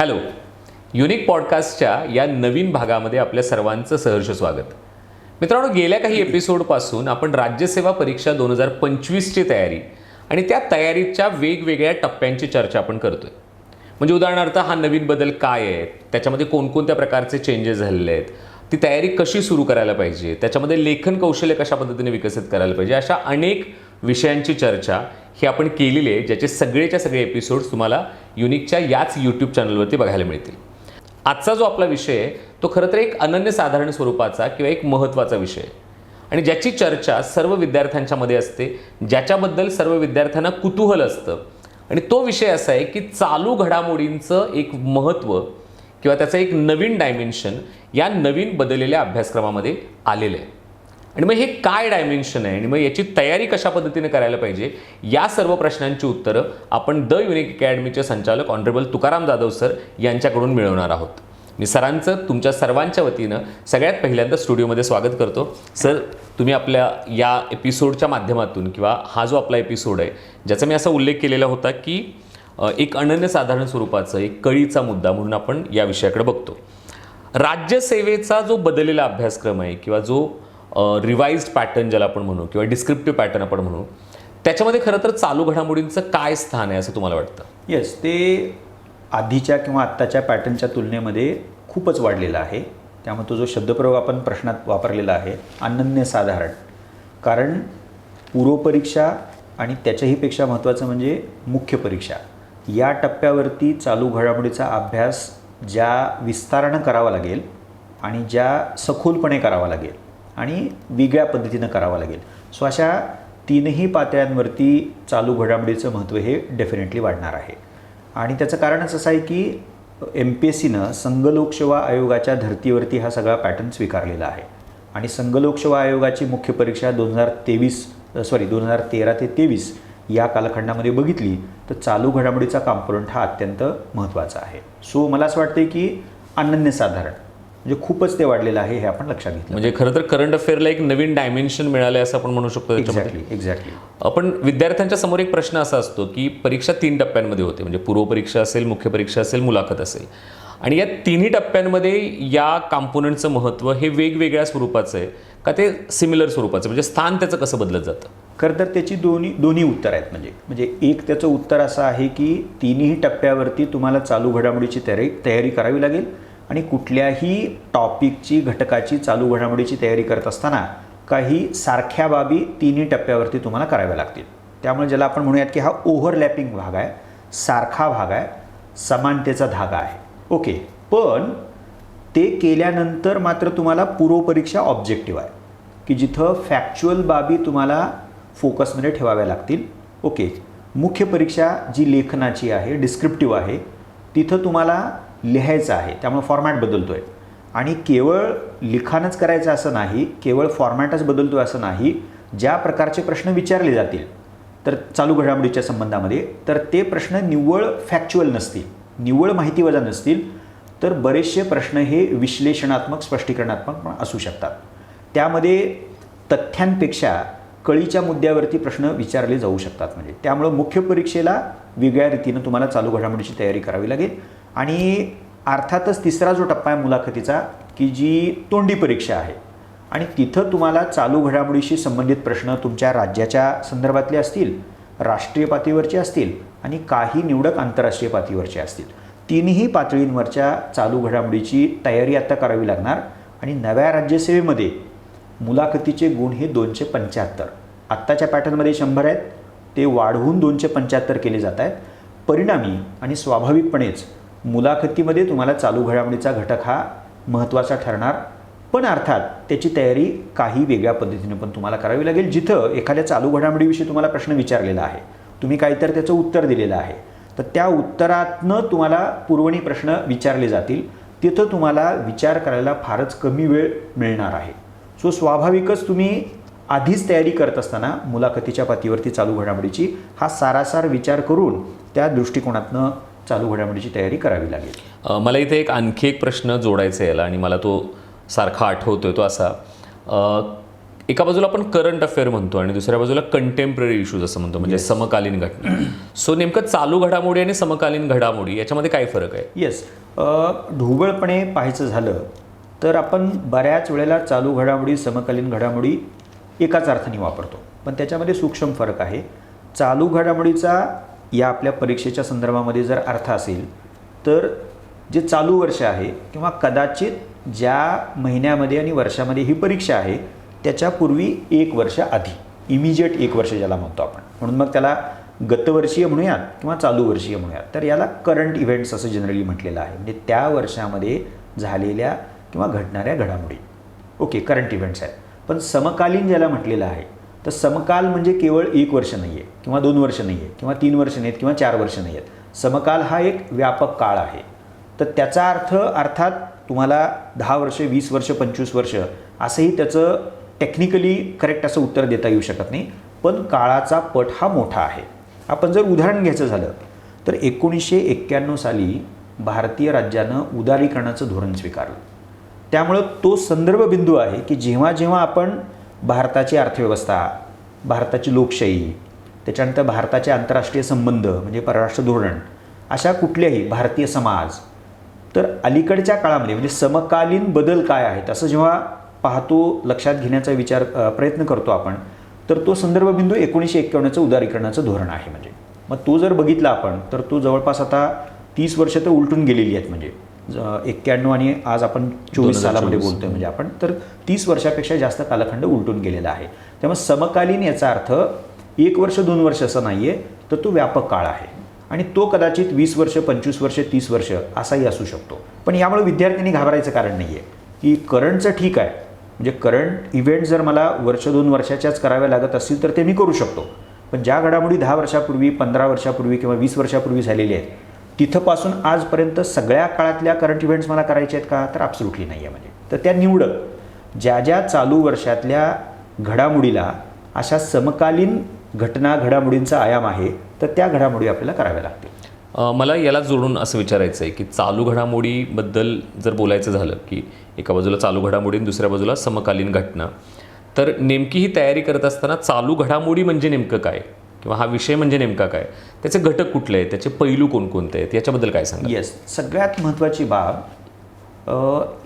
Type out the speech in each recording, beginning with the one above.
Hello unique पॉडकास्टच्या या नवीन भागामध्ये आपल्या सर्वांचं सहर्ष स्वागत. मित्रांनो गेल्या काही एपिसोडपासून आपण राज्यसेवा परीक्षा दोन हजार पंचवीसची तयारी आणि त्या तयारीच्या वेगवेगळ्या टप्प्यांची चर्चा आपण करतोय. म्हणजे उदाहरणार्थ हा नवीन बदल काय आहे? त्याच्यामध्ये कोणकोणत्या प्रकारचे चेंजेस झालेले आहेत? ती तयारी कशी सुरू करायला पाहिजे? त्याच्यामध्ये लेखन कौशल्य कशा पद्धतीने विकसित करायला पाहिजे? अशा अनेक विषयांची चर्चा ही आपण केलेली आहे ज्याचे सगळेच्या सगळे एपिसोड्स तुम्हाला युनिकच्या याच यूट्यूब चॅनलवरती बघायला मिळतील. आजचा जो आपला विषय आहे तो खरं तर एक अनन्यसाधारण स्वरूपाचा किंवा एक महत्त्वाचा विषय आहे. आणि ज्याची चर्चा सर्व विद्यार्थ्यांच्या मध्ये असते ज्याच्याबद्दल सर्व विद्यार्थ्यांना कुतूहल असतं. आणि तो विषय असा आहे की चालू घडामोडींचं एक महत्त्व किंवा त्याचं एक नवीन डायमेन्शन या नवीन बदललेल्या अभ्यासक्रमामध्ये आलेलं आहे. आणि मग हे काय डायमेन्शन आहे? आणि मग याची तयारी कशा पद्धतीने करायला पाहिजे? या सर्व प्रश्नांची उत्तरं आपण द युनिक अकॅडमीचे संचालक ऑनरेबल तुकाराम जाधव सर यांच्याकडून मिळवणार आहोत. मी सरांचं तुमच्या सर्वांच्या वतीनं सगळ्यात पहिल्यांदा स्टुडिओमध्ये स्वागत करतो. सर तुम्ही आपल्या या एपिसोडच्या माध्यमातून किंवा हा जो आपला एपिसोड आहे ज्याचा मी असा उल्लेख केलेला होता की एक अनन्यसाधारण स्वरूपाचं एक कळीचा मुद्दा म्हणून आपण या विषयाकडे बघतो. राज्यसेवेचा जो बदललेला अभ्यासक्रम आहे किंवा जो रिवाइज पॅटर्न ज्याला आपण म्हणू किंवा डिस्क्रिप्टिव्ह पॅटर्न आपण म्हणू त्याच्यामध्ये खरं तर चालू घडामोडींचं काय स्थान आहे असं तुम्हाला वाटतं? येस ते आधीच्या किंवा आत्ताच्या पॅटर्नच्या तुलनेमध्ये खूपच वाढलेला आहे. त्यामुळे तो जो शब्दप्रयोग आपण प्रश्नात वापरलेला आहे अनन्यसाधारण कारण पूर्वपरीक्षा आणि त्याच्याहीपेक्षा महत्त्वाचं म्हणजे मुख्य परीक्षा. या टप्प्यावरती चालू घडामोडीचा अभ्यास ज्या विस्तारानं करावा लागेल आणि ज्या सखोलपणे करावा लागेल आणि वेगळ्या पद्धतीनं करावा लागेल. सो अशा तीनही पातळ्यांवरती चालू घडामोडीचं महत्त्व हे डेफिनेटली वाढणार आहे. आणि त्याचं कारणच असं आहे की एम पी एस सीनं संघ लोकसेवा आयोगाच्या धर्तीवरती हा सगळा पॅटर्न स्वीकारलेला आहे. आणि संघ लोकसेवा आयोगाची मुख्य परीक्षा दोन हजार तेवीस सॉरी दोन हजार तेरा ते तेवीस या कालखंडामध्ये बघितली तर चालू घडामोडीचा कॉम्पोनंट हा अत्यंत महत्त्वाचा आहे. सो मला असं वाटतं की अनन्यसाधारण म्हणजे खूपच ते वाढलेलं आहे हे आपण लक्षात घेतलं म्हणजे खरं तर करंट अफेअरला एक नवीन डायमेन्शन मिळालं आहे असं आपण म्हणू शकतो एक्झॅक्टली एक्झॅक्टली आपण विद्यार्थ्यांच्या समोर एक प्रश्न असा असतो की परीक्षा तीन टप्प्यांमध्ये होते म्हणजे पूर्वपरीक्षा असेल मुख्य परीक्षा असेल मुलाखत असेल. आणि या तिन्ही टप्प्यांमध्ये या कॉम्पोनंटचं महत्त्व हे वेगवेगळ्या स्वरूपाचं आहे. का ते सिमिलर स्वरूपाचं म्हणजे स्थान त्याचं कसं बदलत जातं? खरं तर त्याची दोन्ही दोन्ही उत्तर आहेत. म्हणजे म्हणजे एक त्याचं उत्तर असं आहे की तिन्ही टप्प्यावरती तुम्हाला चालू घडामोडीची तयारी तयारी करावी लागेल. आणि कुठल्याही टॉपिकची घटकाची चालू घडामोडीची तयारी करत असताना काही सारख्या बाबी तिन्ही टप्प्यावरती तुम्हाला कराव्या लागतील. त्यामुळे ज्याला आपण म्हणूयात की हा ओव्हरलॅपिंग भाग आहे सारखा भाग आहे समानतेचा धागा आहे. ओके पण ते केल्यानंतर मात्र तुम्हाला पूर्वपरीक्षा ऑब्जेक्टिव्ह आहे. की जिथं फॅक्च्युअल बाबी तुम्हाला फोकसमध्ये ठेवाव्या लागतील. ओके. मुख्य परीक्षा जी लेखनाची आहे डिस्क्रिप्टिव्ह आहे तिथं तुम्हाला लिहायचं आहे. त्यामुळे फॉर्मॅट बदलतो आहे आणि केवळ लिखाणच करायचं असं नाही केवळ फॉर्मॅटच बदलतो असं नाही ज्या प्रकारचे प्रश्न विचारले जातील तर चालू घडामोडीच्या संबंधामध्ये तर ते प्रश्न निव्वळ फॅक्च्युअल नसतील निव्वळ माहितीवजा नसतील तर बरेचसे प्रश्न हे विश्लेषणात्मक स्पष्टीकरणात्मक पण असू शकतात. त्यामध्ये तथ्यांपेक्षा कळीच्या मुद्द्यावरती प्रश्न विचारले जाऊ शकतात. म्हणजे त्यामुळं मुख्य परीक्षेला वेगळ्या रीतीनं तुम्हाला चालू घडामोडीची तयारी करावी लागेल. आणि अर्थातच तिसरा जो टप्पा आहे मुलाखतीचा की जी तोंडी परीक्षा आहे. आणि तिथं तुम्हाला चालू घडामोडीशी संबंधित प्रश्न तुमच्या राज्याच्या संदर्भातले असतील राष्ट्रीय पातळीवरचे असतील आणि काही निवडक आंतरराष्ट्रीय पातळीवरचे असतील. तिन्ही पातळींवरच्या चालू घडामोडीची तयारी आता करावी लागणार. आणि नव्या राज्यसेवेमध्ये मुलाखतीचे गुण हे दोनशे पंच्याहत्तर. आत्ताच्या पॅटर्नमध्ये शंभर आहेत. ते वाढवून दोनशे पंच्याहत्तर केले जात आहेत. परिणामी आणि स्वाभाविकपणेच मुलाखतीमध्ये तुम्हाला चालू घडामोडीचा घटक हा महत्त्वाचा ठरणार. पण अर्थात त्याची तयारी काही वेगळ्या पद्धतीने पण तुम्हाला करावी लागेल जिथं एखाद्या चालू घडामोडीविषयी तुम्हाला प्रश्न विचारलेला आहे. तुम्ही काहीतरी त्याचं उत्तर दिलेलं आहे. तर त्या उत्तरातनं तुम्हाला पुरवणी प्रश्न विचारले जातील. तिथं तुम्हाला विचार करायला फारच कमी वेळ मिळणार आहे. सो स्वाभाविकच तुम्ही आधीच तयारी करत असताना मुलाखतीच्या पातीवरती चालू घडामोडीची हा सारासार विचार करून त्या दृष्टिकोनातनं चालू घडामोडीची तयारी करावी लागेल. मला इथे एक आणखी एक प्रश्न जोडायचा याला आणि मला तो सारखा आठवतोय तो असा. एका बाजूला आपण करंट अफेअर म्हणतो आणि दुसऱ्या बाजूला कंटेम्पररी इश्यूज असं म्हणतो म्हणजे समकालीन घटना. सो नेमकं चालू घडामोडी आणि समकालीन घडामोडी याच्यामध्ये काय फरक आहे? येस ढोबळपणे पाहायचं झालं तर आपण बऱ्याच वेळेला चालू घडामोडी समकालीन घडामोडी एकाच अर्थाने वापरतो. पण त्याच्यामध्ये सूक्ष्म फरक आहे. चालू घडामोडीचा या आपल्या परीक्षेच्या संदर्भामध्ये जर अर्थ असेल तर जे चालू वर्ष आहे किंवा कदाचित ज्या महिन्यामध्ये आणि वर्षामध्ये ही परीक्षा आहे त्याच्यापूर्वी एक वर्ष आधी इमिजिएट एक वर्ष ज्याला म्हणतो आपण. म्हणून मग त्याला गतवर्षीय म्हणूयात किंवा चालू वर्षीय म्हणूयात. तर याला करंट इव्हेंट्स असं जनरली म्हटलेलं आहे. म्हणजे त्या वर्षामध्ये झालेल्या किंवा घडणाऱ्या घडामोडी. ओके करंट इव्हेंट्स आहेत. पण समकालीन ज्याला म्हटलेलं आहे तर समकाल म्हणजे केवळ एक वर्ष नाही आहे किंवा दोन वर्ष नाही आहे किंवा तीन वर्ष नाहीत किंवा चार वर्ष नाही आहेत समकाल हा एक व्यापक काळ आहे. तर त्याचा अर्थ अर्थात तुम्हाला दहा वर्ष वीस वर्ष पंचवीस वर्ष असंही त्याचं टेक्निकली करेक्ट असं उत्तर देता येऊ शकत नाही. पण काळाचा पट हा मोठा आहे. आपण जर उदाहरण घ्यायचं झालं तर एकोणीसशे एक्क्याण्णव साली भारतीय राज्यानं उदारीकरणाचं धोरण स्वीकारलं. त्यामुळं तो संदर्भ बिंदू आहे की जेव्हा जेव्हा आपण भारताची अर्थव्यवस्था भारताची लोकशाही त्याच्यानंतर भारताचे आंतरराष्ट्रीय संबंध म्हणजे परराष्ट्र धोरण अशा कुठल्याही भारतीय समाज तर अलीकडच्या काळामध्ये म्हणजे समकालीन बदल काय आहेत असं जेव्हा पाहतो लक्षात घेण्याचा विचार प्रयत्न करतो आपण तर तो संदर्भ बिंदू एकोणीसशे एक्क्याण्णवचं उदारीकरणाचं धोरण आहे म्हणजे. मग तो जर बघितला आपण तर तो जवळपास आता तीस वर्ष तर उलटून गेलेली आहेत म्हणजे. एक्क्याण्णव आणि आज आपण चोवीस 2024. सालामध्ये बोलतोय म्हणजे आपण. तर तीस वर्षापेक्षा जास्त कालखंड उलटून गेलेला आहे. त्यामुळे समकालीन याचा अर्थ एक वर्ष दोन वर्ष असं नाही आहे तर तो व्यापक काळ आहे. आणि तो कदाचित वीस वर्ष पंचवीस वर्ष तीस वर्ष असाही असू शकतो. पण यामुळे विद्यार्थ्यांनी घाबरायचं कारण नाही आहे की करंटचं ठीक आहे. म्हणजे करंट इव्हेंट जर मला वर्ष दोन वर्षाच्याच कराव्या लागत असतील तर ते मी करू शकतो. पण ज्या घडामोडी दहा वर्षापूर्वी पंधरा वर्षापूर्वी किंवा वीस वर्षापूर्वी झालेल्या आहेत तिथंपासून आजपर्यंत सगळ्या काळातल्या करंट इव्हेंट्स मला करायचे आहेत का? तर ॲब्सोल्युटली नाही आहे म्हणजे. तर त्या निवडक ज्या ज्या चालू वर्षातल्या घडामोडीला अशा समकालीन घटना घडामोडींचा आयाम आहे तर त्या घडामोडी आपल्याला कराव्या लागतील. मला याला जोडून असं विचारायचं आहे की चालू घडामोडीबद्दल जर बोलायचं झालं की एका बाजूला चालू घडामोडी आणि दुसऱ्या बाजूला समकालीन घटना तर नेमकी ही तयारी करत असताना चालू घडामोडी म्हणजे नेमकं काय? किंवा हा विषय म्हणजे नेमका काय? त्याचे घटक कुठले आहेत? त्याचे पैलू कोणकोणते आहेत? याच्याबद्दल काय सांगा येस सगळ्यात महत्त्वाची बाब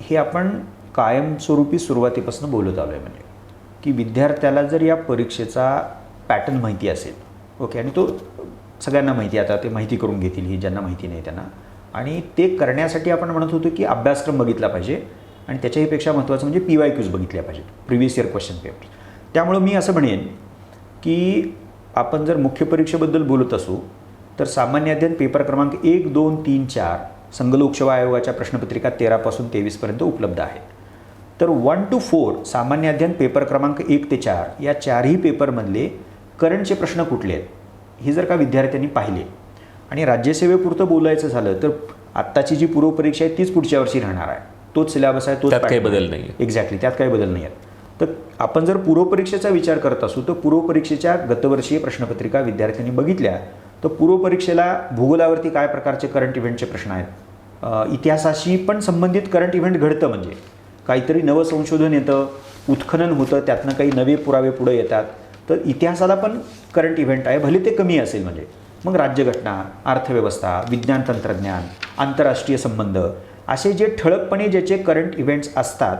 हे आपण कायमस्वरूपी सुरुवातीपासून बोलत आलो आहे म्हणजे की विद्यार्थ्याला जर या परीक्षेचा पॅटर्न माहिती असेल ओके आणि तो सगळ्यांना माहिती आहे आता ते माहिती करून घेतील ही ज्यांना माहिती नाही त्यांना आणि ते करण्यासाठी आपण म्हणत होतो की अभ्यासक्रम बघितला पाहिजे आणि त्याच्याहीपेक्षा महत्त्वाचं म्हणजे पी वाय क्यूज बघितल्या पाहिजेत प्रिव्हियस इयर क्वेश्चन पेपर त्यामुळं मी असं म्हणेन की आपण जर मुख्य परीक्षेबद्दल बोलत असू तर सामान्य अध्ययन पेपर क्रमांक एक दोन तीन चार संघ लोकसेवा आयोगाच्या प्रश्नपत्रिका तेरापासून तेवीसपर्यंत उपलब्ध आहेत तर वन टू फोर सामान्य अध्ययन पेपर क्रमांक एक ते चार या चारही पेपरमधले करंटचे प्रश्न कुठले आहेत हे जर का विद्यार्थ्यांनी पाहिले आणि राज्यसेवेपुरतं बोलायचं झालं तर आत्ताची जी पूर्वपरीक्षा आहे तीच पुढच्या वर्षी राहणार आहे तोच सिलेबस आहे तोच त्यात काही बदल आहे. नाहीये. एक्झॅक्टली त्यात काही बदल नाही आहेत तर आपण जर पूर्वपरीक्षेचा विचार करत असू तर पूर्वपरीक्षेच्या गतवर्षीय प्रश्नपत्रिका विद्यार्थ्यांनी बघितल्या तर पूर्वपरीक्षेला भूगोलावरती काय प्रकारचे करंट इव्हेंटचे प्रश्न आहेत? इतिहासाशी पण संबंधित करंट इव्हेंट घडतं म्हणजे. काहीतरी नवं संशोधन येतं उत्खनन होतं त्यातनं काही नवे पुरावे पुढे येतात. तर इतिहासाला पण करंट इव्हेंट आहे भले ते कमी असेल म्हणजे. मग राज्यघटना अर्थव्यवस्था विज्ञान तंत्रज्ञान आंतरराष्ट्रीय संबंध असे जे ठळकपणे ज्याचे करंट इव्हेंट्स असतात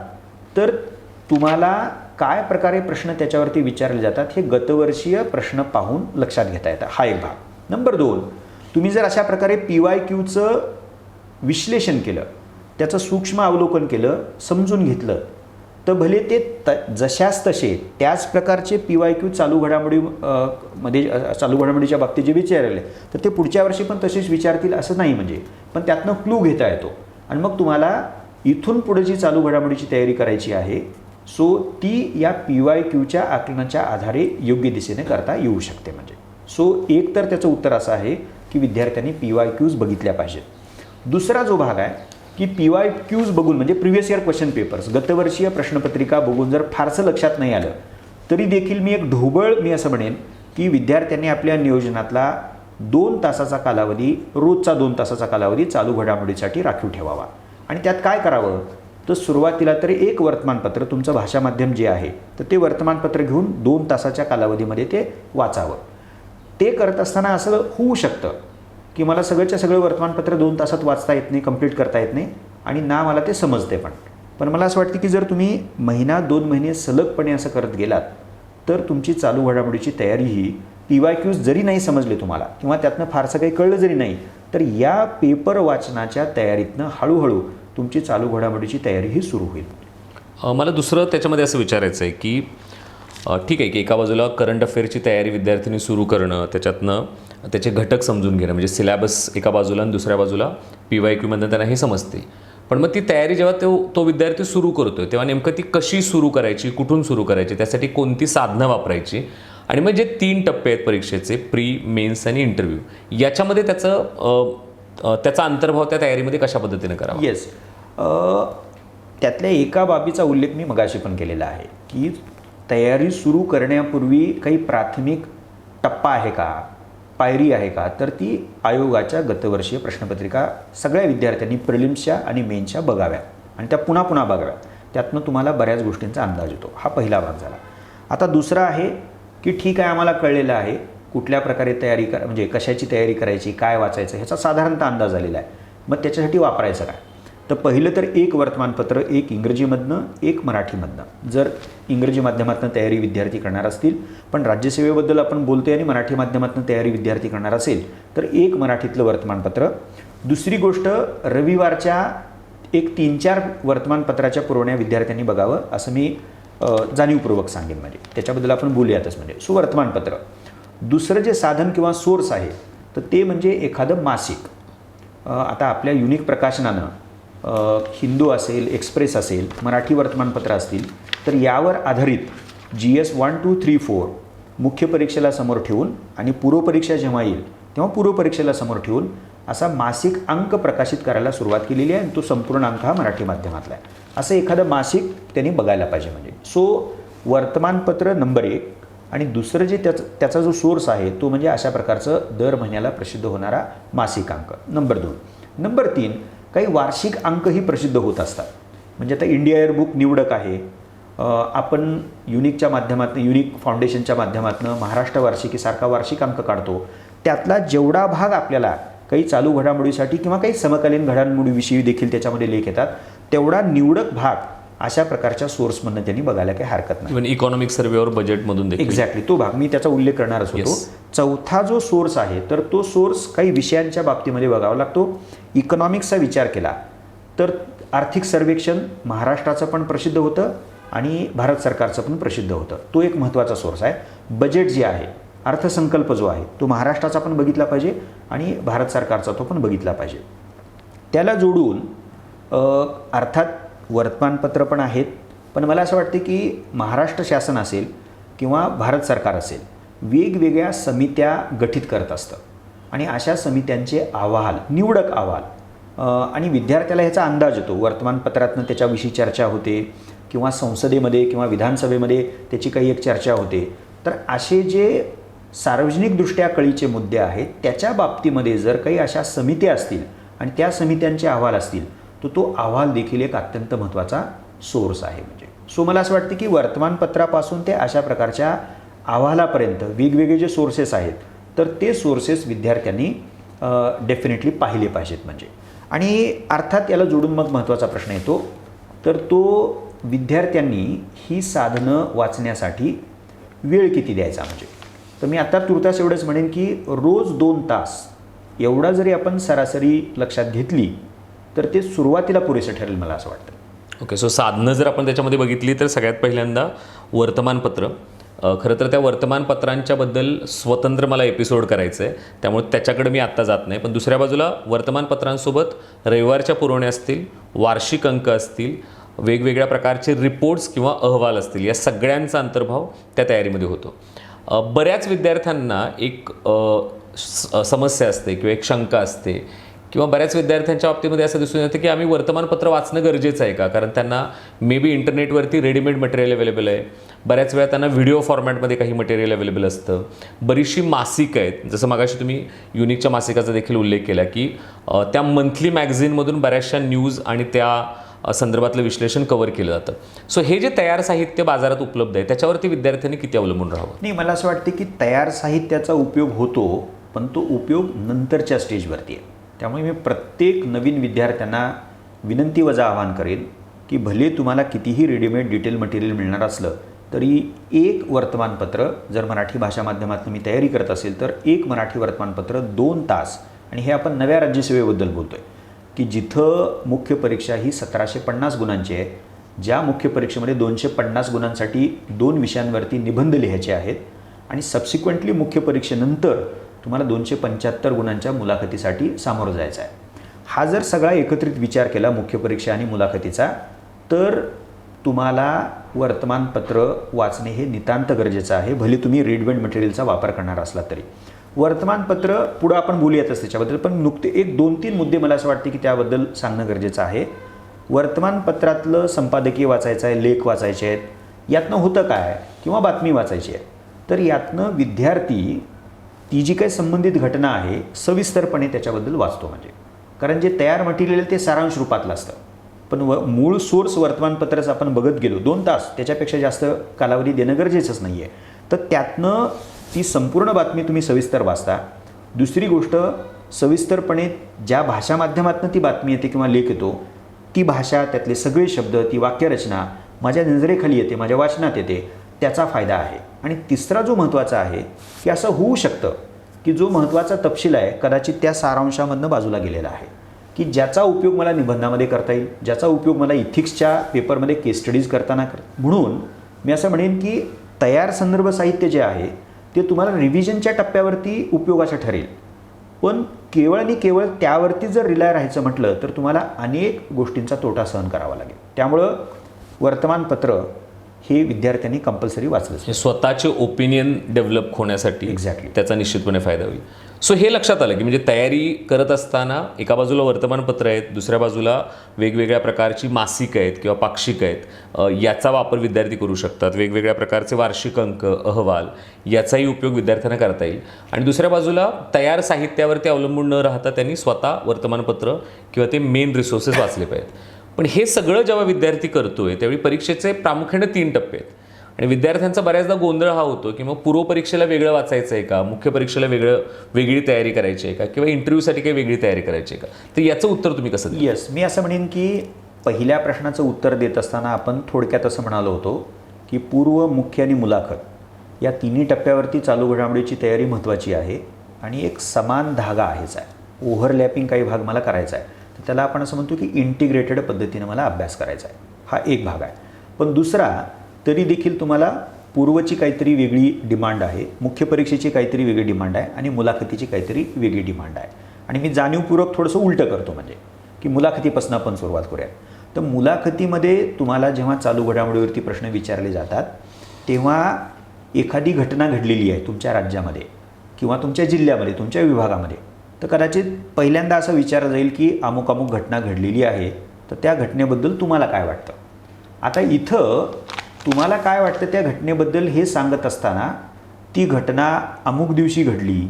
तर तुम्हाला काय प्रकारे प्रश्न त्याच्यावरती विचारले जातात हे गतवर्षीय प्रश्न पाहून लक्षात घेता येतात हा एक भाग. नंबर दोन तुम्ही जर अशा प्रकारे पी वाय क्यूचं विश्लेषण केलं त्याचं सूक्ष्म अवलोकन केलं समजून घेतलं तर भले ते त जशाच तसे त्याच प्रकारचे पी वाय क्यू चालू घडामोडी मध्ये चालू घडामोडीच्या बाबतीत जे विचारले तर ते पुढच्या वर्षी पण तसेच विचारतील असं नाही म्हणजे. पण त्यातनं क्लू घेता येतो. आणि मग तुम्हाला इथून पुढे जी चालू घडामोडीची तयारी करायची आहे सो ती या पी वाय क्यूच्या आकलनाच्या आधारे योग्य दिशेने करता येऊ शकते म्हणजे. सो एक तर त्याचं उत्तर असं आहे की विद्यार्थ्यांनी पी वाय क्यूज बघितल्या पाहिजेत. दुसरा जो भाग आहे की पी वाय क्यूज बघून म्हणजे प्रिव्हियस इयर क्वेश्चन पेपर्स गतवर्षीय प्रश्नपत्रिका बघून जर फारसं लक्षात नाही आलं तरी देखील मी एक ढोबळ मी असं म्हणेन की विद्यार्थ्यांनी आपल्या नियोजनातला दोन तासाचा कालावधी रोजचा दोन तासाचा कालावधी चालू घडामोडीसाठी राखीव ठेवावा. आणि त्यात काय करावं? तर सुरुवातीला तरी एक वर्तमानपत्र तुमचं भाषा माध्यम जे आहे तर ते वर्तमानपत्र घेऊन दोन तासाच्या कालावधीमध्ये ते वाचावं. ते करत असताना असं होऊ शकतं की मला सगळंच्या सगळं वर्तमानपत्र दोन तासात वाचता येत नाही कंप्लीट करता येत नाही आणि ना मला ते समजते पण. पण मला असं वाटतं की जर तुम्ही महिना दोन महिने सलगपणे असं करत गेलात तर तुमची चालू घडामोडीची तयारी ही पी वाय क्यूज जरी नाही समजले तुम्हाला किंवा त्यातनं फारसं काही कळलं जरी नाही तर या पेपर वाचनाच्या तयारीतनं हळूहळू तुमची चालू घडामोडीची तयारी ही सुरू होईल. मला दुसरं त्याच्यामध्ये असं विचारायचं आहे की ठीक आहे की एका बाजूला करंट अफेअरची तयारी विद्यार्थ्यांनी सुरू करणं त्याच्यातनं त्याचे घटक समजून घेणं म्हणजे सिलॅबस एका बाजूला आणि दुसऱ्या बाजूला पी वाय क्यूमधनं त्यांना हे समजते. पण मग ती तयारी जेव्हा तो तो विद्यार्थी सुरू करतोय तेव्हा नेमकं ती कशी सुरू करायची कुठून सुरू करायची त्यासाठी कोणती साधनं वापरायची? आणि मग जे तीन टप्पे आहेत परीक्षेचे प्री मेन्स आणि इंटरव्ह्यू याच्यामध्ये त्याचं त्याचा अंतर्भाव त्या तयारीमध्ये कशा पद्धतीने करावा? येस त्यातल्या एका बाबीचा उल्लेख मी मगाशी पण केलेला आहे की तयारी सुरू करण्यापूर्वी काही प्राथमिक टप्पा आहे का पायरी आहे का तर ती आयोगाच्या गतवर्षीय प्रश्नपत्रिका सगळ्या विद्यार्थ्यांनी प्रिलिम्सच्या आणि मेनच्या बघाव्या आणि त्या पुन्हा पुन्हा बघाव्या. त्यातनं तुम्हाला बऱ्याच गोष्टींचा अंदाज येतो. हा पहिला भाग झाला. आता दुसरा आहे की ठीक आहे आम्हाला कळलेलं आहे कुठल्या प्रकारे तयारी कर म्हणजे कशाची तयारी करायची काय वाचायचं ह्याचा साधारणतः अंदाज आलेला आहे. मग त्याच्यासाठी वापरायचं काय? तर पहिलं तर एक वर्तमानपत्र एक इंग्रजीमधनं एक मराठीमधनं. जर इंग्रजी माध्यमातून तयारी विद्यार्थी करणार असतील पण राज्यसेवेबद्दल आपण बोलतोय आणि मराठी माध्यमातून तयारी विद्यार्थी करणार असेल तर एक मराठीतलं वर्तमानपत्र. दुसरी गोष्ट रविवारच्या एक तीन चार वर्तमानपत्राच्या पुरवण्या विद्यार्थ्यांनी बघावं असं मी जाणीवपूर्वक सांगेन म्हणजे. त्याच्याबद्दल आपण बोलूयातच म्हणजे. सो वर्तमानपत्र दुसरं जे साधन किंवा सोर्स आहे तर ते म्हणजे एखादं मासिक. आता आपल्या युनिक प्रकाशनानं हिंदू असेल एक्सप्रेस असेल मराठी वर्तमानपत्र असतील तर यावर आधारित G S one two three four मुख्य परीक्षेला समोर ठेवून आणि पूर्वपरीक्षा जेव्हा येईल तेव्हा पूर्वपरीक्षेला समोर ठेवून असा मासिक अंक प्रकाशित करायला सुरुवात केलेली आहे आणि तो संपूर्ण अंक हा मराठी माध्यमातला आहे. असं एखादं मासिक त्यांनी बघायला पाहिजे म्हणजे. सो वर्तमानपत्र नंबर एक आणि दुसरं जे त्याचं त्याचा जो सोर्स आहे तो म्हणजे अशा प्रकारचं दर महिन्याला प्रसिद्ध होणारा मासिक अंक. नंबर दोन. नंबर तीन काही वार्षिक अंकही प्रसिद्ध होत असतात. म्हणजे आता इंडिया एअर बुक निवडक आहे. आपण युनिकच्या माध्यमातून युनिक फाउंडेशनच्या माध्यमातून महाराष्ट्र वार्षिकीसारखा वार्षिक अंक काढतो. त्यातला जेवढा भाग आपल्याला काही चालू घडामोडीसाठी किंवा काही समकालीन घडामोडीविषयी देखील त्याच्यामध्ये लेख येतात तेवढा निवडक भाग अशा प्रकारच्या सोर्समधनं त्यांनी बघायला काही हरकत नाही. इव्हन इकॉनॉमिक सर्वेवर बजेटमधून एक्झॅक्टली तो भाग मी त्याचा उल्लेख करणारच होतो. चौथा जो सोर्स आहे तर तो सोर्स काही विषयांच्या बाबतीमध्ये बघावा लागतो. इकॉनॉमिक्सचा विचार केला तर आर्थिक सर्वेक्षण महाराष्ट्राचं पण प्रसिद्ध होतं आणि भारत सरकारचं पण प्रसिद्ध होतं. तो एक महत्त्वाचा सोर्स आहे. बजेट जे आहे अर्थसंकल्प जो आहे तो महाराष्ट्राचा पण बघितला पाहिजे आणि भारत सरकारचा तो पण बघितला पाहिजे. त्याला जोडून अर्थात वर्तमानपत्र पण आहेत. पण मला असं वाटतं की महाराष्ट्र शासन असेल किंवा भारत सरकार असेल वेगवेगळ्या समित्या गठीत करत असतं. आणि अशा समित्यांचे अहवाल निवडक अहवाल आणि विद्यार्थ्याला ह्याचा अंदाज येतो. वर्तमानपत्रातनं त्याच्याविषयी चर्चा होते किंवा संसदेमध्ये किंवा विधानसभेमध्ये त्याची काही एक चर्चा होते. तर असे जे सार्वजनिकदृष्ट्या कळीचे मुद्दे आहेत त्याच्या बाबतीमध्ये जर काही अशा समित्या असतील आणि त्या समित्यांचे अहवाल असतील तर तो अहवाल देखील एक अत्यंत महत्त्वाचा सोर्स आहे म्हणजे. सो मला असं वाटतं की वर्तमानपत्रापासून ते अशा प्रकारच्या अहवालापर्यंत वेगवेगळे जे सोर्सेस आहेत तर ते सोर्सेस विद्यार्थ्यांनी डेफिनेटली पाहिले पाहिजेत म्हणजे. आणि अर्थात याला जोडून मग महत्त्वाचा प्रश्न येतो तर तो विद्यार्थ्यांनी ही साधनं वाचण्यासाठी वेळ किती द्यायचा म्हणजे. तर मी आता तुर्तास एवढंच म्हणेन की रोज दोन तास एवढा जरी आपण सरासरी लक्षात घेतली तर ते सुरुवातीला पुरेसं ठरेल मला असं वाटतं. ओके सो साधनं जर आपण त्याच्यामध्ये बघितली तर सगळ्यात पहिल्यांदा वर्तमानपत्र. खरं तर त्या वर्तमानपत्रांच्याबद्दल स्वतंत्र मला एपिसोड करायचं आहे त्यामुळे त्याच्याकडे मी आत्ता जात नाही. पण दुसऱ्या बाजूला वर्तमानपत्रांसोबत रविवारच्या पुरवण्या असतील वार्षिक अंक असतील वेगवेगळ्या प्रकारचे रिपोर्ट्स किंवा अहवाल असतील या सगळ्यांचा अंतर्भाव त्या तयारीमध्ये होतो. बऱ्याच विद्यार्थ्यांना एक समस्या असते किंवा एक शंका असते. किंवा बऱ्याच विद्यार्थ्यांच्या बाबतीमध्ये असं दिसून येतं की आम्ही वर्तमानपत्र वाचणं गरजेचं आहे का? कारण त्यांना मे बी इंटरनेटवरती रेडीमेड मटेरियल अवेलेबल आहे. बऱ्याच वेळा त्यांना व्हिडिओ फॉर्मॅटमध्ये काही मटेरियल अवेलेबल असतं. बरीचशी मासिकं आहेत. जसं मागाशी तुम्ही युनिकच्या मासिकाचा देखील उल्लेख केला की त्या मंथली मॅगझिनमधून बऱ्याचशा न्यूज आणि त्या संदर्भातलं विश्लेषण कव्हर केलं जातं. सो हे जे तयार साहित्य बाजारात उपलब्ध आहे त्याच्यावरती विद्यार्थ्यांनी किती अवलंबून राहावं? नाही मला असं वाटतं की तयार साहित्याचा उपयोग होतो पण तो उपयोग नंतरच्या स्टेजवरती आहे. त्यामुळे मी प्रत्येक नवीन विद्यार्थ्यांना विनंती वजा आवाहन करेन की भले तुम्हाला कितीही रेडीमेड डिटेल मटेरियल मिळणार असलं तरी एक वर्तमानपत्र जर मराठी भाषा माध्यमातून मी तयारी करत असेल तर एक मराठी वर्तमानपत्र दोन तास. आणि हे आपण नव्या राज्यसेवेबद्दल बोलतो आहे की जिथं मुख्य परीक्षा ही सतराशे पन्नास गुणांची आहे ज्या मुख्य परीक्षेमध्ये दोनशे पन्नास गुणांसाठी दोन विषयांवरती निबंध लिहायचे आहेत आणि सबसिक्वेंटली मुख्य परीक्षेनंतर तुम्हाला दोनशे पंच्याहत्तर गुणांच्या मुलाखतीसाठी सामोरं जायचं आहे. हा जर सगळा एकत्रित विचार केला मुख्य परीक्षा आणि मुलाखतीचा तर तुम्हाला वर्तमानपत्र वाचणे हे नितांत गरजेचं आहे. भले तुम्ही रेडमेड मटेरियलचा वापर करणार असला तरी. वर्तमानपत्र पुढं आपण बोलूयातच त्याच्याबद्दल पण नुकते एक दोन तीन मुद्दे मला असं वाटते की त्याबद्दल सांगणं गरजेचं आहे. वर्तमानपत्रातलं संपादकीय वाचायचं आहे लेख वाचायचे आहेत. यातनं होतं काय? किंवा बातमी वाचायची आहे. तर यातनं विद्यार्थी ती जी काही संबंधित घटना आहे सविस्तरपणे त्याच्याबद्दल वाचतो म्हणजे. कारण जे तयार मटेरियल ते सारांश रूपातलं असतं. पण व मूळ सोर्स वर्तमानपत्रच आपण बघत गेलो दोन तास त्याच्यापेक्षा जास्त कालावधी देणं गरजेचंच नाही आहे तर त्यातनं ती संपूर्ण बातमी तुम्ही सविस्तर वाचता. दुसरी गोष्ट सविस्तरपणे ज्या भाषा माध्यमातून ती बातमी येते किंवा लेख येतो ती भाषा त्यातले सगळे शब्द ती वाक्यरचना माझ्या नजरेखाली येते माझ्या वाचनात येते. त्याचा फायदा आहे. आणि तिसरा जो महत्त्वाचा आहे की असं होऊ शकतं की जो महत्त्वाचा तपशील आहे कदाचित त्या सारांशामधनं बाजूला गेलेला आहे. की ज्याचा उपयोग मला निबंधामध्ये करता येईल ज्याचा उपयोग मला इथिक्सच्या पेपरमध्ये केस स्टडीज करताना कर म्हणून मी असं म्हणेन की तयार संदर्भ साहित्य जे आहे ते तुम्हाला रिव्हिजनच्या टप्प्यावरती उपयोगाचं ठरेल. पण केवळ आणि केवळ त्यावरती जर रिलाय राहायचं म्हटलं तर तुम्हाला अनेक गोष्टींचा तोटा सहन करावा लागेल. त्यामुळं वर्तमानपत्र हे विद्यार्थ्यांनी कंपल्सरी वाचलंच हे स्वतःचे ओपिनियन डेव्हलप होण्यासाठी Exactly. त्याचा निश्चितपणे फायदा होईल. सो हे लक्षात आलं की म्हणजे तयारी करत असताना एका बाजूला वर्तमानपत्र आहेत दुसऱ्या बाजूला वेगवेगळ्या प्रकारची मासिक आहेत किंवा पाक्षिक आहेत. याचा वापर विद्यार्थी करू शकतात. वेगवेगळ्या प्रकारचे वार्षिक अंक अहवाल याचाही उपयोग विद्यार्थ्यांना करता येईल. आणि दुसऱ्या बाजूला तयार साहित्यावरती अवलंबून न राहता त्यांनी स्वतः वर्तमानपत्र किंवा ते मेन रिसोर्सेस वाचले पाहिजेत. पण हे सगळं जेव्हा विद्यार्थी करतो आहे त्यावेळी परीक्षेचे प्रामुख्याने तीन टप्पे आहेत. आणि विद्यार्थ्यांचा बऱ्याचदा गोंधळ हा होतो की मग पूर्व परीक्षेला वेगळं वाचायचं आहे का? मुख्य परीक्षेला वेगळं वेगळी तयारी करायची आहे का? किंवा इंटरव्ह्यूसाठी काही वेगळी तयारी करायची आहे का? तर याचं उत्तर तुम्ही कसं येस मी असं म्हणेन की पहिल्या प्रश्नाचं उत्तर देत असताना आपण थोडक्यात असं म्हणालो होतो की पूर्व मुख्य आणि मुलाखत या तिन्ही टप्प्यावरती चालू घडामोडीची तयारी महत्त्वाची आहे आणि एक समान धागा आहेच आहे. ओव्हरलॅपिंग काही भाग मला करायचा आहे. तर त्याला आपण असं म्हणतो की इंटिग्रेटेड पद्धतीनं मला अभ्यास करायचा आहे. हा एक भाग आहे. पण दुसरा तरी देखील तुम्हाला पूर्वची काहीतरी वेगळी डिमांड आहे मुख्य परीक्षेची काहीतरी वेगळी डिमांड आहे आणि मुलाखतीची काहीतरी वेगळी डिमांड आहे. आणि मी जाणीवपूर्वक थोडंसं उलटं करतो म्हणजे की मुलाखतीपासून आपण सुरुवात करूया. तर मुलाखतीमध्ये तुम्हाला जेव्हा चालू घडामोडीवरती प्रश्न विचारले जातात तेव्हा एखादी घटना घडलेली आहे तुमच्या राज्यामध्ये किंवा तुमच्या जिल्ह्यामध्ये तुमच्या विभागामध्ये. तर कदाचित पहिल्यांदा असं विचारलं जाईल की अमुक अमुक घटना घडलेली आहे तर त्या घटनेबद्दल तुम्हाला काय वाटतं? आता इथं तुम्हाला काय वाटतं त्या घटनेबद्दल हे सांगत असताना ती घटना अमुक दिवशी घडली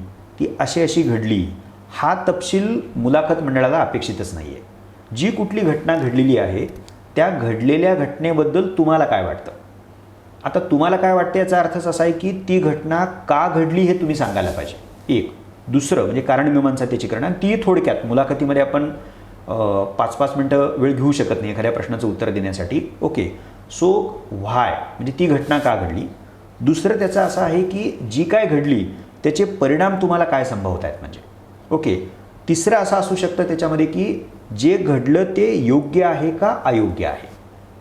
ती अशी अशी घडली हा तपशील मुलाखत मंडळाला अपेक्षितच नाही आहे जी कुठली घटना घडलेली आहे त्या घडलेल्या घटनेबद्दल तुम्हाला काय वाटतं? आता तुम्हाला काय वाटतं याचा अर्थच असा आहे की ती घटना का घडली हे तुम्ही सांगायला पाहिजे. एक. दुसरं म्हणजे कारण कारणमीमांसा त्याची करणं. आणि ती थोडक्यात मुलाखतीमध्ये आपण पाच पाच मिनटं वेळ घेऊ शकत नाही एखाद्या प्रश्नाचं उत्तर देण्यासाठी. ओके. सो व्हाय म्हणजे ती घटना का घडली? दुसरं त्याचं असं आहे की जी काय घडली त्याचे परिणाम तुम्हाला काय संभवत आहेत म्हणजे? ओके. तिसरं असं असू शकतं त्याच्यामध्ये की जे घडलं ते योग्य आहे का अयोग्य आहे?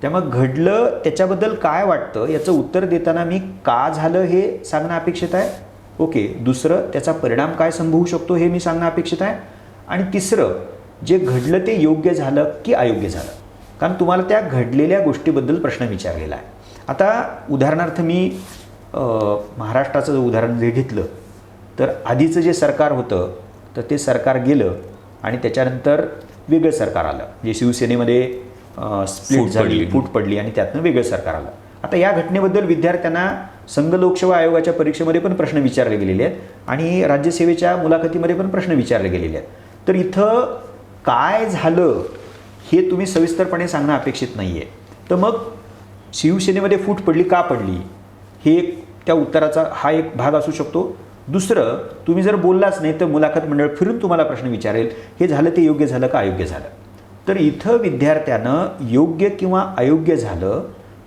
त्यामुळे घडलं त्याच्याबद्दल काय वाटतं याचं उत्तर देताना मी का झालं हे सांगणं अपेक्षित आहे? ओके दुसरं त्याचा परिणाम काय संभवू शकतो हे मी सांगणं अपेक्षित आहे. आणि तिसरं जे घडलं ते योग्य झालं की अयोग्य झालं? कारण तुम्हाला त्या घडलेल्या गोष्टीबद्दल प्रश्न विचारलेला आहे. आता उदाहरणार्थ मी महाराष्ट्राचं जर उदाहरण जे घेतलं तर आधीचं जे सरकार होतं तर ते सरकार गेलं आणि त्याच्यानंतर वेगळं सरकार आलं. जे शिवसेनेमध्ये स्प्लिट झाली. फूट पडली आणि त्यातनं वेगळं सरकार आलं. आता या घटनेबद्दल विद्यार्थ्यांना संघ लोकसेवा आयोगाच्या परीक्षेमध्ये पण प्रश्न विचारले गेलेले आहेत आणि राज्यसेवेच्या मुलाखतीमध्ये पण प्रश्न विचारले गेलेले आहेत. तर इथं काय झालं हे तुम्ही सविस्तरपणे सांगणं अपेक्षित नाही आहे तर मग शिवसेनेमध्ये फूट पडली का पडली? हे एक त्या उत्तराचा हा एक भाग असू शकतो. दुसरं तुम्ही जर बोललाच नाही तर मुलाखत मंडळ फिरून तुम्हाला प्रश्न विचारेल हे झालं ते योग्य झालं का अयोग्य झालं? तर इथं विद्यार्थ्यानं योग्य किंवा अयोग्य झालं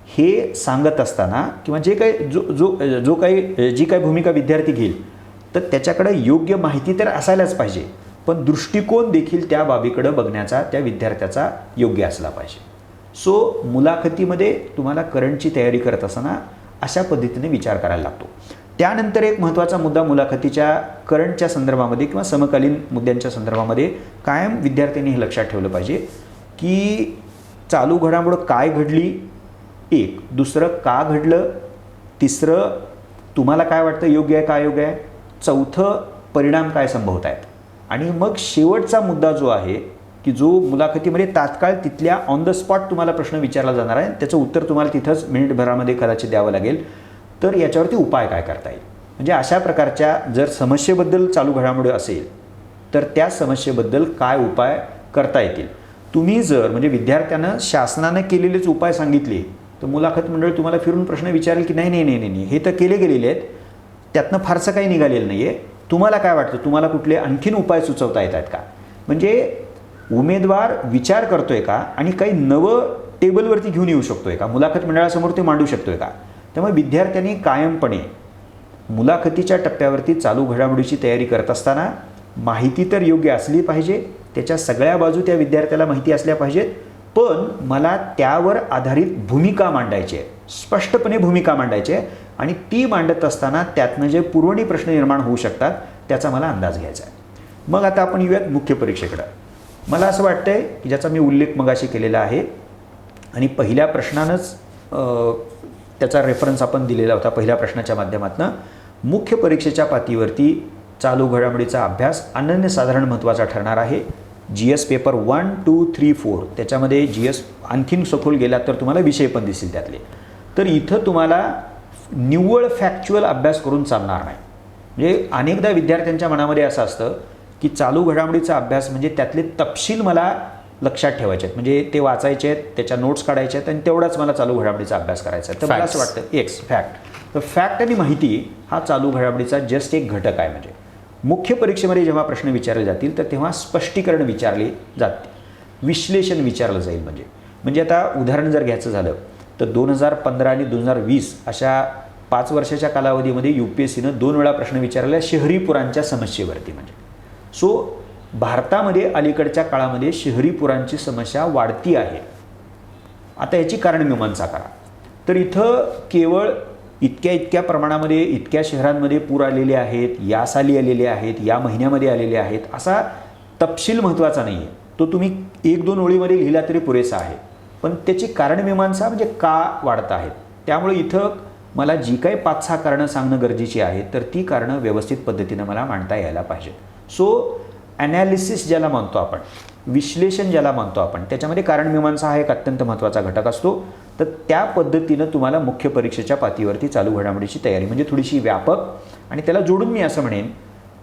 हे सांगत असताना किंवा जे काही जो जो जो काही जी काही भूमिका विद्यार्थी घेईल तर त्याच्याकडे योग्य माहिती तर असायलाच पाहिजे. पण दृष्टिकोन देखील त्या बाबीकडं बघण्याचा त्या विद्यार्थ्याचा योग्य असला पाहिजे. सो मुलाखतीमध्ये तुम्हाला करंटची तयारी करत असताना अशा पद्धतीने विचार करायला लागतो. त्यानंतर एक महत्त्वाचा मुद्दा मुलाखतीच्या करंटच्या संदर्भामध्ये किंवा समकालीन मुद्द्यांच्या संदर्भामध्ये कायम विद्यार्थ्यांनी हे लक्षात ठेवलं पाहिजे की चालू घडामोड काय घडली एक दुसरं का घडलं? तिसरं तुम्हाला काय वाटतं योग्य आहे का योग्य आहे? चौथं परिणाम काय संभवत आहेत आणि मग शेवटचा मुद्दा जो आहे की जो मुलाखतीमध्ये तात्काळ तिथल्या ऑन द स्पॉट तुम्हाला प्रश्न विचारला जाणार आहे त्याचं उत्तर तुम्हाला तिथंच मिनिटभरामध्ये कदाचित द्यावं लागेल. तर याच्यावरती उपाय काय करता येईल? म्हणजे अशा प्रकारच्या जर समस्येबद्दल चालू घडामोडी असेल तर त्या समस्येबद्दल काय उपाय करता येतील? तुम्ही जर म्हणजे विद्यार्थ्यानं शासनानं केलेलेच उपाय सांगितले तर मुलाखत मंडळ तुम्हाला फिरून प्रश्न विचारेल की नाही नाही नाही नाही नाही, हे तर केले गेलेले आहेत. त्यातनं फारसं काही निघालेलं नाही आहे तुम्हाला काय वाटतं? तुम्हाला कुठले आणखीन उपाय सुचवता येत आहेत का? म्हणजे उमेदवार विचार करतो आहे का? आणि काही नवं टेबलवरती घेऊन येऊ शकतो आहे का? मुलाखत मंडळासमोर ते मांडू शकतो आहे का? त्यामुळे विद्यार्थ्यांनी कायमपणे मुलाखतीच्या टप्प्यावरती चालू घडामोडीची तयारी करत असताना माहिती तर योग्य असली पाहिजे. त्याच्या सगळ्या बाजू त्या विद्यार्थ्याला माहिती असल्या पाहिजेत. पण मला त्यावर आधारित भूमिका मांडायची आहे. स्पष्टपणे भूमिका मांडायची आहे. आणि ती मांडत असताना त्यातनं जे पुरवणी प्रश्न निर्माण होऊ शकतात त्याचा मला अंदाज घ्यायचा आहे. मग आता आपण येऊयात मुख्य परीक्षेकडं. मला असं वाटतं आहे की ज्याचा मी उल्लेख मगाशी केलेला आहे आणि पहिल्या प्रश्नानंच त्याचा रेफरन्स आपण दिलेला होता पहिल्या प्रश्नाच्या माध्यमातून मुख्य परीक्षेच्या पातीवरती चालू घडामोडीचा अभ्यास अनन्यसाधारण महत्त्वाचा ठरणार आहे. G S paper one two three four. त्याच्यामध्ये जी एस आणखीन सखोल गेला तर तुम्हाला विषय पण दिसतील त्यातले. तर इथं तुम्हाला निव्वळ फॅक्च्युअल अभ्यास करून चालणार नाही. म्हणजे अनेकदा विद्यार्थ्यांच्या मनामध्ये असं असतं की चालू घडामोडीचा अभ्यास म्हणजे त्यातले तपशील मला लक्षात ठेवायचे आहेत. म्हणजे ते वाचायचे आहेत त्याच्या नोट्स काढायच्या आहेत आणि तेवढाच मला चालू घडामोडीचा अभ्यास करायचा आहे. तर मला असं. वाटतं एक्स फॅक्ट तर फॅक्ट आणि माहिती हा चालू घडामोडीचा जस्ट एक घटक आहे म्हणजे. मुख्य परीक्षेमध्ये जेव्हा प्रश्न विचारले जातील तर तेव्हा स्पष्टीकरण विचारले जाते विश्लेषण विचारलं जाईल म्हणजे. म्हणजे आता उदाहरण जर घ्यायचं झालं तर दोन हजार पंधरा आणि दोन हजार वीस अशा पाच वर्षाच्या कालावधीमध्ये यू पी एस सीनं दोन वेळा प्रश्न विचारला शहरी पुरांच्या समस्येवरती म्हणजे. सो भारतामध्ये अलीकडच्या काळामध्ये शहरी पुरांची समस्या वाढती आहे. आता याची कारणमीमांसा करा. तर इथं केवळ इतक्या इतक्या प्रमाणामध्ये इतक्या शहरांमध्ये पूर आलेले आहेत या साली आलेले आहेत या महिन्यामध्ये आलेले आहेत असा तपशील महत्त्वाचा नाही आहे तो तुम्ही एक दोन ओळीमध्ये लिहिला तरी पुरेसा आहे. पण त्याची कारणमीमांसा म्हणजे का वाढत आहेत? त्यामुळे इथं मला जी काही पाच सहा कारणं सांगणं गरजेची आहेत तर ती कारणं व्यवस्थित पद्धतीनं मला मांडता यायला पाहिजेत. सो ॲनालिसिस ज्याला म्हणतो आपण विश्लेषण ज्याला म्हणतो आपण त्याच्यामध्ये कारणमीमांसा हा एक अत्यंत महत्त्वाचा घटक असतो. तर त्या पद्धतीनं तुम्हाला मुख्य परीक्षेच्या पातीवरती चालू घडामोडीची तयारी म्हणजे थोडीशी व्यापक आणि त्याला जोडून मी असं म्हणेन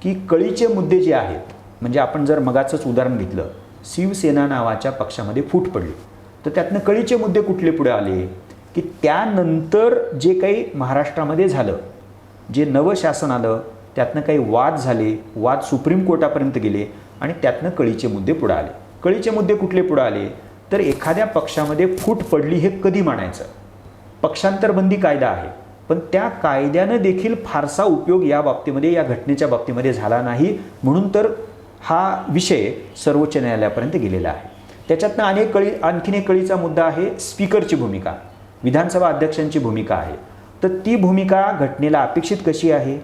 की कळीचे मुद्दे जे आहेत म्हणजे आपण जर मगाचंच उदाहरण घेतलं शिवसेना नावाच्या पक्षामध्ये फूट पडली. तर त्यातनं कळीचे मुद्दे कुठले पुढे आले? की त्यानंतर जे काही महाराष्ट्रामध्ये झालं जे नवं शासन आलं त्यातनं काही वाद झाले वाद सुप्रीम कोर्टापर्यंत गेले आणि त्यातनं कळीचे मुद्दे पुढे आले. कळीचे मुद्दे कुठले पुढे आले? तर एखाद्या पक्षामध्ये फूट पडली हे कधी म्हणायचं पक्षांतरबंदी कायदा आहे. पण त्या कायद्यानं देखील फारसा उपयोग या बाबतीमध्ये या घटनेच्या बाबतीमध्ये झाला नाही. म्हणून तर हा विषय सर्वोच्च न्यायालयापर्यंत गेलेला आहे. त्याच्यातनं अनेक कळी आणखीन एक कळीचा मुद्दा आहे स्पीकरची भूमिका. विधानसभा अध्यक्षांची भूमिका आहे. तर ती भूमिका घटनेला अपेक्षित कशी आहे?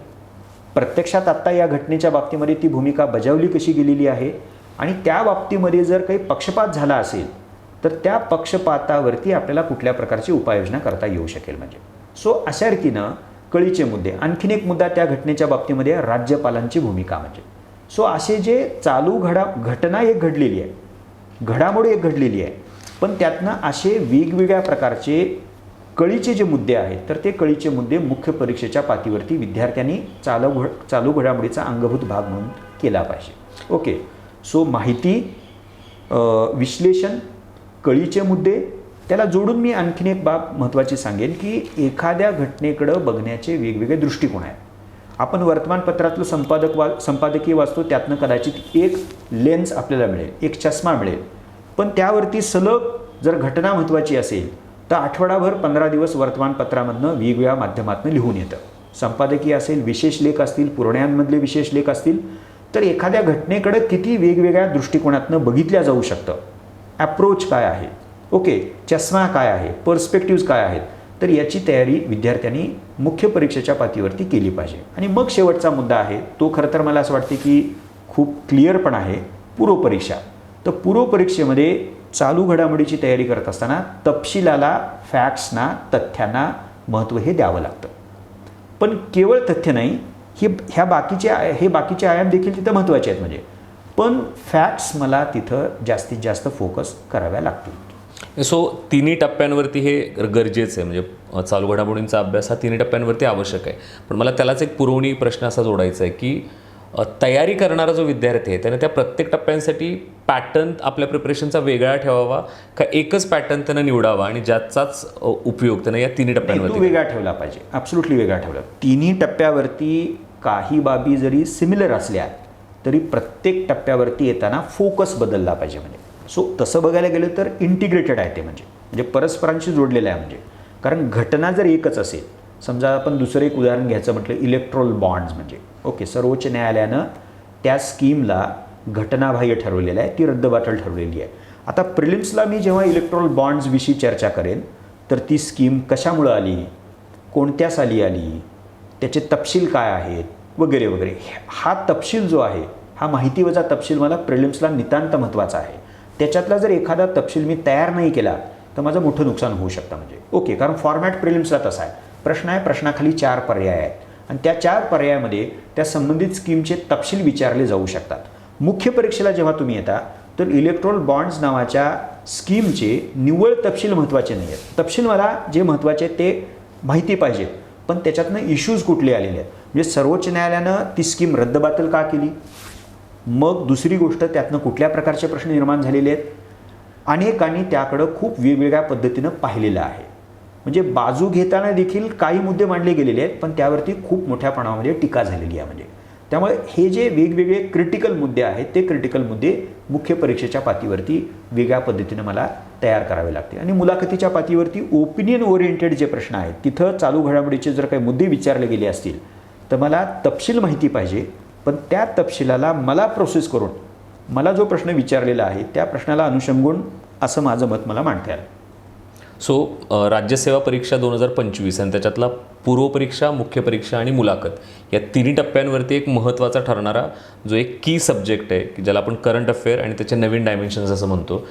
प्रत्यक्षात आत्ता या घटनेच्या बाबतीमध्ये ती भूमिका बजावली कशी गेलेली आहे? आणि त्या बाबतीमध्ये जर काही पक्षपात झाला असेल तर त्या पक्षपातावरती आपल्याला कुठल्या प्रकारची उपाययोजना करता येऊ शकेल म्हणजे. सो अशा रीतीनं कळीचे मुद्दे आणखीन एक मुद्दा त्या घटनेच्या बाबतीमध्ये राज्यपालांची भूमिका म्हणजे. सो असे जे चालू घडा घटना एक घडलेली आहे. घडामोडी एक घडलेली आहे. पण त्यातनं असे वेगवेगळ्या प्रकारचे कळीचे जे मुद्दे आहेत तर ते कळीचे मुद्दे मुख्य परीक्षेच्या पातीवरती विद्यार्थ्यांनी चालू घड चालू घडामोडीचा अंगभूत भाग म्हणून केला पाहिजे. ओके सो माहिती विश्लेषण कळीचे मुद्दे त्याला जोडून मी आणखीन एक बाब महत्त्वाची सांगेन की एखाद्या घटनेकडं बघण्याचे वेगवेगळे दृष्टिकोन आहेत. आपण वर्तमानपत्रातलं संपादक वा संपादकीय वाचतो त्यातनं कदाचित एक लेन्स आपल्याला मिळेल एक चष्मा मिळेल. पण त्यावरती सलग जर घटना महत्त्वाची असेल तर आठवडाभर पंधरा दिवस वर्तमानपत्रामधनं वेगवेगळ्या माध्यमातून लिहून येतं. संपादकीय असेल विशेष लेख असतील पुरण्यांमधले विशेष लेख असतील तर एखाद्या घटनेकडे किती वेगवेगळ्या दृष्टिकोनातनं बघितल्या जाऊ शकतं. ॲप्रोच काय आहे? ओके चष्मा काय आहे? पर्स्पेक्टिव्ज काय आहेत? तर याची तयारी विद्यार्थ्यांनी मुख्य परीक्षेच्या पातळीवरती केली पाहिजे. आणि मग शेवटचा मुद्दा आहे तो खरं तर मला असं वाटते की खूप क्लिअर पण आहे पूर्वपरीक्षा तर पूर्वपरीक्षेमध्ये चालू घडामोडीची तयारी करत असताना तपशिलाला फॅक्ट्सना तथ्यांना महत्त्व हे द्यावं लागतं. पण केवळ तथ्य नाही हे ह्या बाकीचे हे बाकीचे आयाम देखील तिथं महत्त्वाचे आहेत. म्हणजे पण फॅक्ट्स मला तिथं जास्तीत जास्त फोकस कराव्या लागतील. सो तिन्ही टप्प्यांवरती हे गरजेचं आहे. म्हणजे चालू घडामोडींचा अभ्यास हा तिन्ही टप्प्यांवरती आवश्यक आहे. पण मला त्यालाच एक पुरवणी प्रश्न असा जोडायचा आहे की तयारी करणारा जो विद्यार्थी आहे त्याने त्या प्रत्येक टप्प्यांसाठी पॅटर्न आपल्या प्रिपरेशनचा वेगळा ठेवावा का एकच पॅटर्न त्यानं निवडावा आणि ज्याचाच उपयोग त्यानं या तिन्ही टप्प्यांवरती वेगळा ठेवला पाहिजे. ॲब्सुटली वेगळा ठेवला. तिन्ही टप्प्यावरती काही बाबी जरी सिमिलर असल्या तरी प्रत्येक टप्प्यावरती येताना फोकस बदलला पाहिजे म्हणजे. सो तसं बघायला गेलं तर इंटिग्रेटेड आहे ते म्हणजे. म्हणजे परस्परांशी जोडलेलं आहे म्हणजे. कारण घटना जर एकच असेल समजा आपण दुसरं एक उदाहरण घ्यायचं म्हटलं इलेक्ट्रॉल बॉन्ड्स म्हणजे. ओके सर्वोच्च न्यायालयानं त्या स्कीमला घटनाबाह्य ठरवलेलं आहे ती रद्दबातल ठरवलेली आहे. आता प्रिलिम्सला मी जेव्हा इलेक्ट्रॉल बॉन्ड्सविषयी चर्चा करेन तर ती स्कीम कशामुळं आली? कोणत्या साली आली? त्याचे तपशील काय आहेत? वगैरे वगैरे. हा तपशील जो आहे हा माहितीवजा तपशील मला प्रिलिम्सला नितांत महत्त्वाचा आहे. त्याच्यातला जर एखादा तपशील मी तयार नाही केला तर माझं मोठं नुकसान होऊ शकतं म्हणजे. ओके कारण फॉर्मॅट प्रिलिम्सला तसा आहे. प्रश्न आहे प्रश्नाखाली चार पर्याय आहेत. आणि त्या चार पर्यायामध्ये त्या संबंधित स्कीमचे तपशील विचारले जाऊ शकतात. मुख्य परीक्षेला जेव्हा तुम्ही येता तर इलेक्ट्रोल बॉन्ड्स नावाच्या स्कीमचे निव्वळ तपशील महत्त्वाचे नाही आहेत तपशील मला जे महत्त्वाचे आहेत ते माहिती पाहिजे पण त्याच्यातनं इश्यूज कुठले आलेले आहेत? म्हणजे सर्वोच्च न्यायालयानं ती स्कीम रद्दबातल का केली? मग दुसरी गोष्ट त्यातनं कुठल्या प्रकारचे प्रश्न निर्माण झालेले आहेत? अनेकांनी त्याकडं खूप वेगवेगळ्या पद्धतीनं पाहिलेलं आहे. म्हणजे बाजू घेताना देखील काही मुद्दे मांडले गेलेले आहेत पण त्यावरती खूप मोठ्या प्रमाणामध्ये टीका झालेली आहे म्हणजे. त्यामुळे हे जे वेगवेगळे क्रिटिकल मुद्दे आहेत ते क्रिटिकल मुद्दे मुख्य परीक्षेच्या पातीवरती वेगळ्या पद्धतीनं मला तयार करावे लागते आणि मुलाखतीच्या पातीवरती ओपिनियन ओरिएंटेड जे प्रश्न आहेत तिथं चालू घडामोडीचे जर काही मुद्दे विचारले गेले असतील तर मला तपशील माहिती पाहिजे पण त्या तपशिलाला मला प्रोसेस करून मला जो प्रश्न विचारलेला आहे त्या प्रश्नाला अनुषंगून असं माझं मत मला मांडता आलं सो so, राज्यसेवा परीक्षा दोन हजार पंचवीस आणि त्याच्यातला पूर्वपरीक्षा मुख्य परीक्षा आणि मुलाखत या तिन्ही टप्प्यांवरती एक महत्त्वाचा ठरणारा जो एक की सब्जेक्ट आहे की ज्याला आपण करंट अफेअर आणि त्याचे नवीन डायमेन्शन्स असं म्हणतो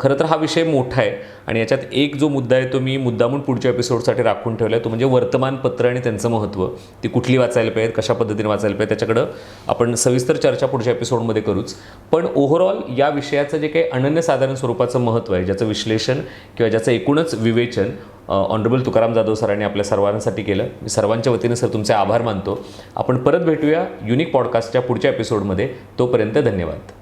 खरं तर हा विषय मोठा आहे आणि याच्यात एक जो मुद्दा आहे तो मी मुद्दामून पुढच्या एपिसोडसाठी राखून ठेवला आहे तो म्हणजे वर्तमानपत्र आणि त्यांचं महत्त्व. ती कुठली वाचायला पाहिजे कशा पद्धतीने वाचायला पाहिजे त्याच्याकडं आपण सविस्तर चर्चा पुढच्या एपिसोडमध्ये करूच. पण ओव्हरऑल या विषयाचं जे काही अनन्यसाधारण स्वरूपाचं महत्त्व आहे ज्याचं विश्लेषण किंवा ज्याचं एकूणच विवेचन ऑनरेबल तुकाराम जाधव सरांनी आपल्या सर्वांसाठी केलं. मी सर्वांच्या वतीने सर तुमचे आभार मानतो. आपण परत भेटूया युनिक पॉडकास्टच्या पुढच्या एपिसोडमध्ये तोपर्यंत धन्यवाद.